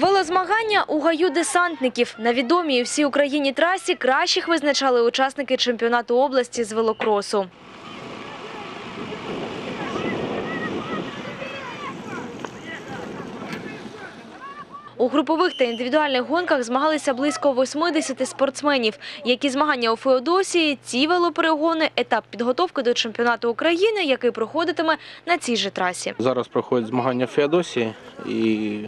Велозмагання у гаю десантників. На відомій всій Україні трасі кращих визначали учасники чемпіонату області з велокросу. У групових та індивідуальних гонках змагалися близько 80 спортсменів. Які змагання у Феодосії, ці велоперегони – етап підготовки до чемпіонату України, який проходитиме на цій же трасі. Зараз проходять змагання Феодосії і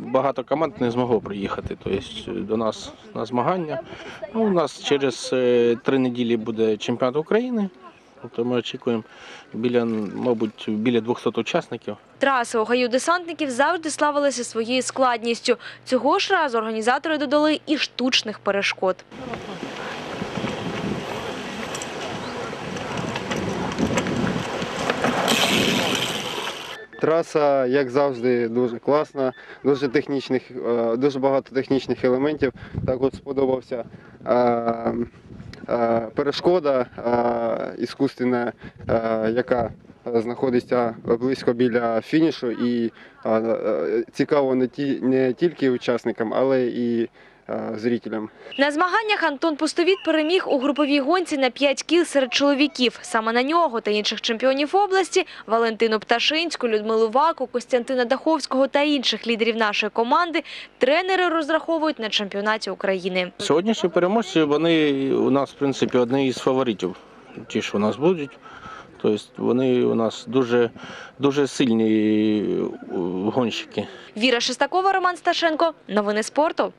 багато команд не змогло приїхати. Тобто до нас на змагання. Ну, у нас через е, три неділі буде чемпіонат України. Тобто ми очікуємо біля, мабуть, біля 200 учасників. Траси у гаю десантників завжди славилися своєю складністю. Цього ж разу організатори додали і штучних перешкод. Траса, як завжди, дуже класна, дуже технічних, е, дуже багато технічних елементів. Так от сподобався е, е, перешкода іскусственна, яка знаходиться близько біля фінішу, і цікаво не ті не тільки учасникам, але і зрителям. На змаганнях Антон Пустовіт переміг у груповій гонці на 5 кіл серед чоловіків. Саме на нього та інших чемпіонів області – Валентину Пташинську, Людмилу Ваку, Костянтина Даховського та інших лідерів нашої команди – тренери розраховують на чемпіонаті України. Сьогоднішні переможці вони у нас, в принципі, одні із фаворитів. Ті, що у нас будуть. Тобто вони у нас дуже, дуже сильні е, гонщики. Віра Шестакова, Роман Сташенко. Новини спорту.